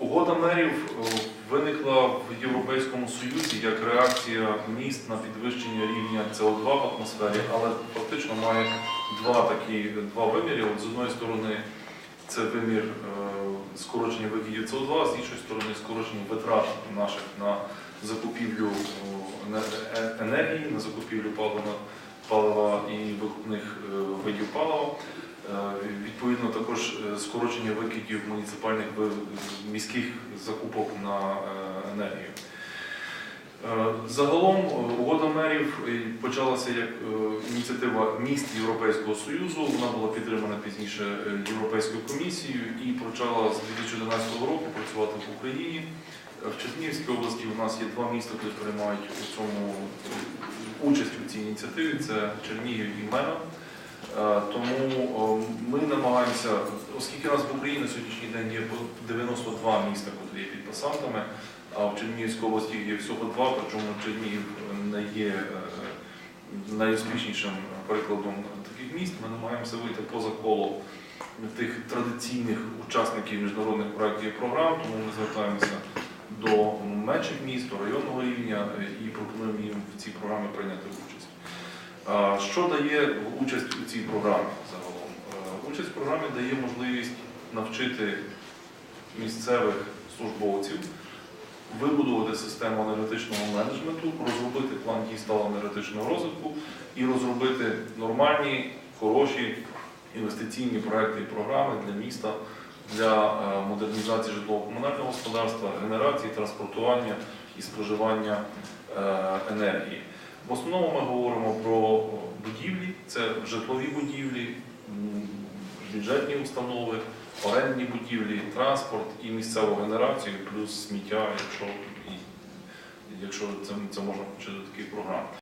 Угода мерів е, виникла в Європейському Союзі як реакція міст на підвищення рівня СО2 в атмосфері, але фактично має два такі два виміри. От з одної сторони, це вимір е, скорочення викидів СО2, з іншої сторони, скорочення витрат наших на закупівлю е- енергії, на закупівлю палива, палива і викупних видів палива. Е, Відповідно, також е, скорочення викидів муніципальних міських закупок на е, енергію. Загалом угода мерів почалася як ініціатива міст Європейського Союзу. Вона була підтримана пізніше Європейською комісією і почала з 2011 року працювати в Україні. В Чернігівській області у нас є два міста, які приймають у цьому участь у цій ініціативі. Це Чернігів і Мена. Е, Тому ми намагаємося, оскільки у нас в Україні на сьогоднішній день є 92 міста, які є підписантами, а в Чернігівській області є всього два, причому Чернігів не є е, найуспішнішим прикладом таких міст. Ми намагаємося вийти поза коло тих традиційних учасників міжнародних проєктів і програм, тому ми звертаємося до менших міст, до районного рівня е, і пропонуємо їм в цій програмі прийняти участь. Що дає участь у цій програмі загалом? Е, Участь в програмі дає можливість навчити місцевих службовців вибудувати систему аналітичного менеджменту, розробити план дій сталого енергетичного розвитку і розробити нормальні, хороші інвестиційні проекти і програми для міста для е, модернізації житлово-комунального господарства, генерації, транспортування і споживання е, енергії. В основному ми говоримо про будівлі, це житлові будівлі, бюджетні установи, орендні будівлі, транспорт і місцеву генерацію, плюс сміття, якщо, якщо це, це можна включити до таких програм.